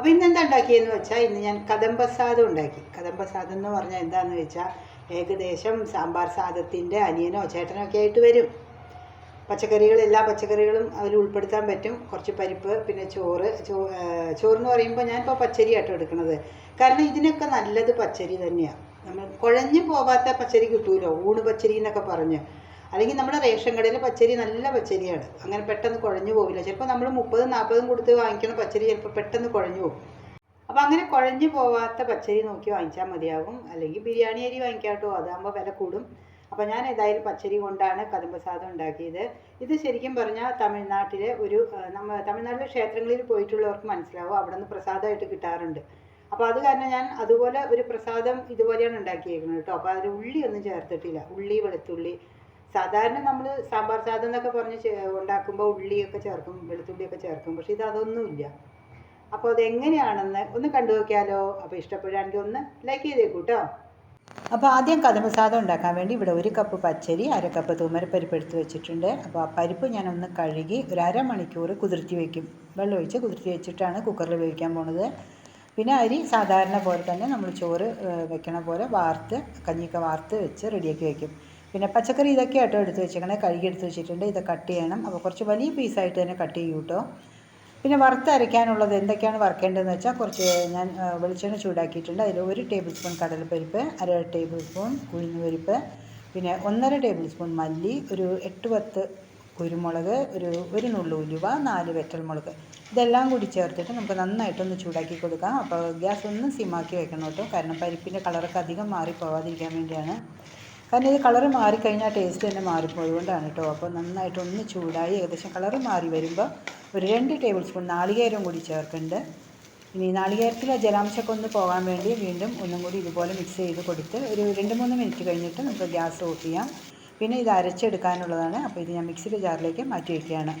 അപ്പോൾ ഇന്ന് എന്താ ഉണ്ടാക്കിയെന്ന് വെച്ചാൽ ഇന്ന് ഞാൻ കദംബ സാദം ഉണ്ടാക്കി. കദംബ സാദം എന്ന് പറഞ്ഞാൽ എന്താണെന്ന് വെച്ചാൽ ഏകദേശം സാമ്പാർ സാദത്തിന്റെ അനിയനോ ചേട്ടനോ ഒക്കെ ആയിട്ട് വരും. പച്ചക്കറികൾ എല്ലാ പച്ചക്കറികളും അതിൽ ഉൾപ്പെടുത്താൻ പറ്റും. കുറച്ച് പരിപ്പ് പിന്നെ ചോറ്. ചോറെന്ന് പറയുമ്പോൾ ഞാനിപ്പോൾ പച്ചരി ആട്ടോ എടുക്കുന്നത് കാരണം ഇതിനൊക്കെ നല്ലത് പച്ചരി തന്നെയാണ് നമ്മൾ കുഴഞ്ഞു പോകാത്ത പച്ചരി കിട്ടുമല്ലോ ഊണ് പച്ചരി എന്നൊക്കെ പറഞ്ഞ്. അല്ലെങ്കിൽ നമ്മുടെ റേഷൻ കടയിൽ പച്ചരി നല്ല പച്ചരിയാണ്. അങ്ങനെ പെട്ടെന്ന് കുഴഞ്ഞു പോവില്ല. ചിലപ്പോൾ നമ്മൾ മുപ്പതും നാൽപ്പതും കൊടുത്ത് വാങ്ങിക്കുന്ന പച്ചരി ചിലപ്പോൾ പെട്ടെന്ന് കുഴഞ്ഞു പോകും. അപ്പോൾ അങ്ങനെ കുഴഞ്ഞു പോവാത്ത പച്ചരി നോക്കി വാങ്ങിച്ചാൽ മതിയാകും അല്ലെങ്കിൽ ബിരിയാണി അരി വാങ്ങിക്കാട്ടോ അതാകുമ്പോൾ വില കൂടും. അപ്പോൾ ഞാൻ ഏതായാലും പച്ചരി കൊണ്ടാണ് കദംബ സാധനം ഉണ്ടാക്കിയത്. ഇത് ശരിക്കും പറഞ്ഞാൽ തമിഴ്നാട്ടിലെ ഒരു നമ്മ തമിഴ്നാട്ടിലെ ക്ഷേത്രങ്ങളിൽ പോയിട്ടുള്ളവർക്ക് മനസ്സിലാവും. അവിടെ നിന്ന് പ്രസാദമായിട്ട് കിട്ടാറുണ്ട്. അപ്പോൾ അത് കാരണം ഞാൻ അതുപോലെ ഒരു പ്രസാദം ഇതുപോലെയാണ് ഉണ്ടാക്കിയേക്കുന്നത് കേട്ടോ. അപ്പോൾ അതിൽ ഉള്ളി ഒന്നും ചേർത്തിട്ടില്ല. ഉള്ളി വെളുത്തുള്ളി സാധാരണ നമ്മൾ സാമ്പാർ സാദം എന്നൊക്കെ പറഞ്ഞ് ഉണ്ടാക്കുമ്പോൾ ഉള്ളിയൊക്കെ ചേർക്കും വെളുത്തുള്ളിയൊക്കെ ചേർക്കും. പക്ഷെ ഇത് അതൊന്നുമില്ല. അപ്പോൾ അതെങ്ങനെയാണെന്ന് ഒന്ന് കണ്ടു നോക്കിയാലോ? അപ്പോൾ ഇഷ്ടപ്പെടുകയാണെങ്കിൽ ഒന്ന് ലൈക്ക് ചെയ്തേക്കൂ കേട്ടോ അപ്പോൾ ആദ്യം കദംബസാദം ഉണ്ടാക്കാൻ വേണ്ടി ഇവിടെ ഒരു കപ്പ് പച്ചരി അര കപ്പ് തൂമരപ്പരിപ്പ് എടുത്ത് വെച്ചിട്ടുണ്ട്. അപ്പോൾ ആ പരിപ്പ് ഞാനൊന്ന് കഴുകി ഒരു അരമണിക്കൂർ കുതിർത്തി വയ്ക്കും വെള്ളം ഒഴിച്ച് കുതിർത്തി വെച്ചിട്ടാണ് കുക്കറിൽ വേവിക്കാൻ പോണത്. പിന്നെ അരി സാധാരണ പോലെ തന്നെ നമ്മൾ ചോറ് വെക്കണ പോലെ വാർത്ത് കഞ്ഞിയൊക്കെ വാർത്ത് വെച്ച് റെഡിയാക്കി വയ്ക്കും പിന്നെ പച്ചക്കറി ഇതൊക്കെ ആട്ടോ എടുത്ത് വെച്ചേക്കണേ. കഴുകി എടുത്ത് വെച്ചിട്ടുണ്ട്. ഇത് കട്ട് ചെയ്യണം. അപ്പോൾ കുറച്ച് വലിയ പീസായിട്ട് തന്നെ കട്ട് ചെയ്യും കേട്ടോ പിന്നെ വറുത്ത് അരയ്ക്കാനുള്ളത് എന്തൊക്കെയാണ് വറുക്കേണ്ടതെന്ന് വെച്ചാൽ കുറച്ച് ഞാൻ വെളിച്ചെണ്ണ ചൂടാക്കിയിട്ടുണ്ട്. അതിൽ ഒരു ടേബിൾ സ്പൂൺ കടലപ്പരിപ്പ് അര ടേബിൾ സ്പൂൺ ഉഴുന്നുപരിപ്പ് പിന്നെ ഒന്നര ടേബിൾ സ്പൂൺ മല്ലി ഒരു എട്ട് പത്ത് കുരുമുളക് ഒരു ഒരു നുള്ളു ഉലുവ നാല് വെറ്റൽമുളക് ഇതെല്ലാം കൂടി ചേർത്തിട്ട് നമുക്ക് നന്നായിട്ടൊന്ന് ചൂടാക്കി കൊടുക്കാം. അപ്പോൾ ഗ്യാസ് ഒന്ന് സിമാക്കി വെക്കണം കേട്ടോ കാരണം പരിപ്പിന്റെ കളറൊക്കെ അധികം മാറിപ്പോവാതിരിക്കാൻ വേണ്ടിയാണ്. കാരണം ഇത് കളറ് മാറിക്കഴിഞ്ഞാൽ ടേസ്റ്റ് തന്നെ മാറിപ്പോകും. അതുകൊണ്ടാണ് കേട്ടോ അപ്പോൾ നന്നായിട്ട് ഒന്ന് ചൂടായി ഏകദേശം കളറ് മാറി വരുമ്പോൾ ഒരു രണ്ട് ടേബിൾ സ്പൂൺ നാളികേരം കൂടി ചേർക്കുന്നുണ്ട് ഇനി നാളികേരത്തിലെ ജലാംശമൊക്കെ ഒന്ന് പോകാൻ വേണ്ടി വീണ്ടും ഒന്നും കൂടി ഇതുപോലെ മിക്സ് ചെയ്ത് കൊടുത്ത് ഒരു രണ്ട് മൂന്ന് മിനിറ്റ് കഴിഞ്ഞിട്ട് നമുക്ക് ഗ്യാസ് ഓഫ് ചെയ്യാം. പിന്നെ ഇത് അരച്ചെടുക്കാനുള്ളതാണ്. അപ്പോൾ ഇത് ഞാൻ മിക്സിയുടെ ജാറിലേക്ക് മാറ്റി വയ്ക്കുകയാണ്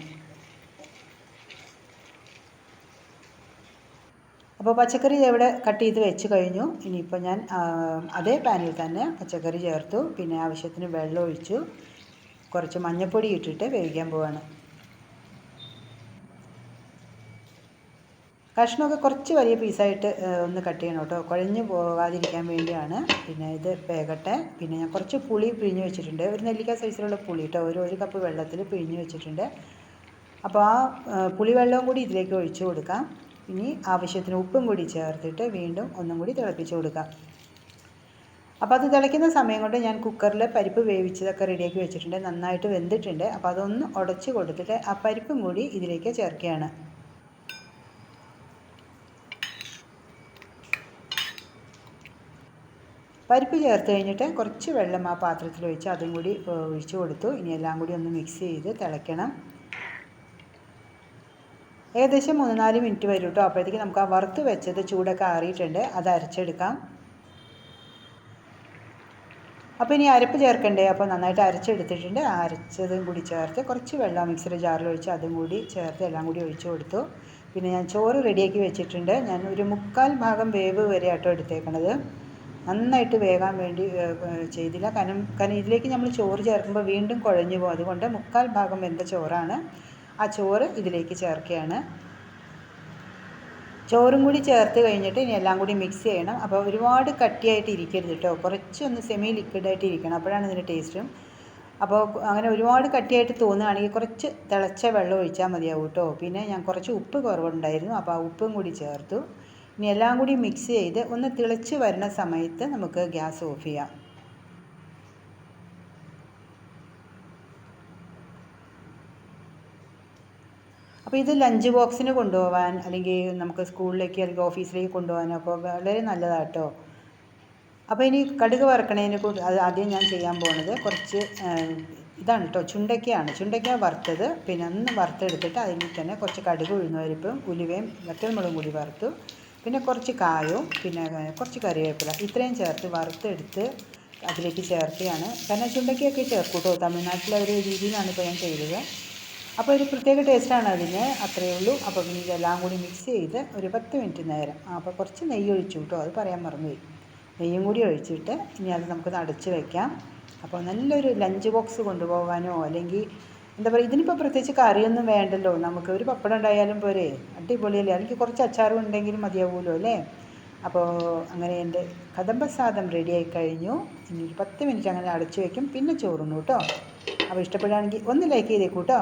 അപ്പോൾ പച്ചക്കറി ഇവിടെ കട്ട് ചെയ്ത് വെച്ച് കഴിഞ്ഞു. ഇനിയിപ്പോൾ ഞാൻ അതേ പാനിൽ തന്നെ പച്ചക്കറി ചേർത്തു. പിന്നെ ആവശ്യത്തിന് വെള്ളം ഒഴിച്ചു. കുറച്ച് മഞ്ഞൾപ്പൊടി ഇട്ടിട്ട് വേവിക്കാൻ പോവാണ്. കഷ്ണമൊക്കെ കുറച്ച് വലിയ പീസായിട്ട് ഒന്ന് കട്ട് ചെയ്യണം കേട്ടോ. കുഴഞ്ഞു പോകാതിരിക്കാൻ വേണ്ടിയാണ്. പിന്നെ ഇത് വേകട്ടെ. പിന്നെ ഞാൻ കുറച്ച് പുളി പിഴിഞ്ഞ് വെച്ചിട്ടുണ്ട്. ഒരു നെല്ലിക്ക സൈസിലുള്ള പുളി കേട്ടോ. ഒരു ഒരു കപ്പ് വെള്ളത്തിൽ പിഴിഞ്ഞ് വെച്ചിട്ടുണ്ട്. അപ്പോൾ ആ, പുളിവെള്ളവും കൂടി ഇതിലേക്ക് ഒഴിച്ചു കൊടുക്കാം. ഇനി ആവശ്യത്തിന് ഉപ്പും കൂടി ചേർത്തിട്ട് വീണ്ടും ഒന്നും കൂടി തിളപ്പിച്ച് കൊടുക്കാം. അപ്പോൾ അത് തിളയ്ക്കുന്ന സമയം കൊണ്ട് ഞാൻ കുക്കറിൽ പരിപ്പ് വേവിച്ചതൊക്കെ റെഡിയാക്കി വെച്ചിട്ടുണ്ട്. നന്നായിട്ട് വെന്തിട്ടുണ്ട്. അപ്പോൾ അതൊന്ന് ഉടച്ച് കൊടുത്തിട്ട് ആ പരിപ്പും കൂടി ഇതിലേക്ക് ചേർക്കുകയാണ്. പരിപ്പ് ചേർത്ത് കഴിഞ്ഞിട്ട് കുറച്ച് വെള്ളം ആ പാത്രത്തിൽ ഒഴിച്ച് അതും കൂടി ഒഴിച്ച് കൊടുത്തു. ഇനി എല്ലാം കൂടി ഒന്ന് മിക്സ് ചെയ്ത് തിളയ്ക്കണം. ഏകദേശം മൂന്ന് നാല് മിനിറ്റ് വരും കേട്ടോ അപ്പോഴത്തേക്ക് നമുക്ക് ആ വറുത്ത് വെച്ചത് ചൂടൊക്കെ ആറിയിട്ടുണ്ട്. അത് അരച്ചെടുക്കാം. അപ്പോൾ ഇനി അരപ്പ് ചേർക്കണ്ടേ? അപ്പോൾ നന്നായിട്ട് അരച്ചെടുത്തിട്ടുണ്ട്. അരച്ചതും കൂടി ചേർത്ത് കുറച്ച് വെള്ളം മിക്സിയുടെ ജാറിൽ ഒഴിച്ച് അതും കൂടി ചേർത്ത് എല്ലാം കൂടി ഒഴിച്ച് കൊടുത്തു. പിന്നെ ഞാൻ ചോറ് റെഡിയാക്കി വെച്ചിട്ടുണ്ട്. ഞാൻ ഒരു മുക്കാൽ ഭാഗം വേവ് വരെ ആട്ടോ എടുത്തേക്കണത്. നന്നായിട്ട് വേകാൻ വേണ്ടി ചെയ്തില്ല. കാരണം കാരണം ഇതിലേക്ക് നമ്മൾ ചോറ് ചേർക്കുമ്പോൾ വീണ്ടും കുഴഞ്ഞു പോകും. അതുകൊണ്ട് മുക്കാൽ ഭാഗം വെന്ത ചോറാണ്. ആ ചോറ് ഇതിലേക്ക് ചേർക്കുകയാണ്. ചോറും കൂടി ചേർത്ത് കഴിഞ്ഞിട്ട് ഇനി എല്ലാം കൂടി മിക്സ് ചെയ്യണം. അപ്പോൾ ഒരുപാട് കട്ടിയായിട്ട് ഇരിക്കരുത് കേട്ടോ കുറച്ചൊന്ന് സെമി ലിക്വിഡായിട്ട് ഇരിക്കണം. അപ്പോഴാണ് ഇതിന്റെ ടേസ്റ്റും അപ്പോൾ അങ്ങനെ ഒരുപാട് കട്ടിയായിട്ട് തോന്നുകയാണെങ്കിൽ കുറച്ച് തിളച്ച വെള്ളം ഒഴിച്ചാൽ മതിയാവും കേട്ടോ പിന്നെ ഞാൻ കുറച്ച് ഉപ്പ് കുറവുണ്ടായിരുന്നു. അപ്പോൾ ആ ഉപ്പും കൂടി ചേർത്തു. ഇനി എല്ലാം കൂടി മിക്സ് ചെയ്ത് ഒന്ന് തിളച്ച് വരുന്ന സമയത്ത് നമുക്ക് ഗ്യാസ് ഓഫ് ചെയ്യാം. അപ്പോൾ ഇത് ലഞ്ച് ബോക്സിന് കൊണ്ടുപോകാൻ അല്ലെങ്കിൽ നമുക്ക് സ്കൂളിലേക്ക് അല്ലെങ്കിൽ ഓഫീസിലേക്ക് കൊണ്ടുപോകാൻ അപ്പോൾ വളരെ നല്ലതാട്ടോ. അപ്പോൾ ഇനി കടുക് വറുക്കണതിനെ കൂടി അത് ആദ്യം ഞാൻ ചെയ്യാൻ പോണത് കുറച്ച് ഇതാണ് കേട്ടോ ചുണ്ടയ്ക്കയാണ്. ചുണ്ടയ്ക്ക വറുത്തത്. പിന്നെ ഒന്ന് വറുത്തെടുത്തിട്ട് അതിൽ തന്നെ കുറച്ച് കടുക് ഉഴുന്നവരിപ്പം ഉലുവയും വറ്റൽമുളകും കൂടി വറുത്തു. പിന്നെ കുറച്ച് കായവും പിന്നെ കുറച്ച് കറിവേപ്പില ഇത്രയും ചേർത്ത് വറുത്തെടുത്ത് അതിലേക്ക് ചേർക്കുകയാണ്. കാരണം ചുണ്ടയ്ക്കൊക്കെ ചേർക്കൂട്ടോ. കേട്ടോ തമിഴ്നാട്ടിലെ ഒരു രീതിയിലാണ് ഇപ്പോൾ ഞാൻ ചെയ്തത്. അപ്പോൾ ഒരു പ്രത്യേക ടേസ്റ്റാണ് അതിന്. അത്രയേ ഉള്ളൂ. അപ്പോൾ പിന്നെ ഇതെല്ലാം കൂടി മിക്സ് ചെയ്ത് ഒരു പത്ത് മിനിറ്റ് നേരം. അപ്പോൾ കുറച്ച് നെയ്യ് ഒഴിച്ചു കേട്ടോ. അത് പറയാൻ മറന്നുപോയി. നെയ്യും കൂടി ഒഴിച്ചിട്ട് ഇനി അത് നമുക്ക് അടച്ച് വയ്ക്കാം അപ്പോൾ നല്ലൊരു ലഞ്ച് ബോക്സ് കൊണ്ടുപോകാനോ അല്ലെങ്കിൽ എന്താ പറയുക ഇതിനിപ്പോൾ പ്രത്യേകിച്ച് കറിയൊന്നും വേണ്ടല്ലോ. നമുക്ക് ഒരു പപ്പടം ഉണ്ടായാലും പോരെ. അടിപൊളിയല്ലേ? അല്ലെങ്കിൽ കുറച്ച് അച്ചാറും ഉണ്ടെങ്കിലും മതിയാവുമല്ലോ അല്ലേ? അപ്പോൾ അങ്ങനെ എന്റെ കദംബ സാധം റെഡിയായി കഴിഞ്ഞു. ഇനി ഒരു പത്ത് മിനിറ്റ് അങ്ങനെ അടച്ചു വയ്ക്കും പിന്നെ ചോറുണ്ണു കേട്ടോ. അപ്പോൾ ഇഷ്ടപ്പെടുകയാണെങ്കിൽ ഒന്ന് ലൈക്ക് ചെയ്തേക്കൂ കേട്ടോ.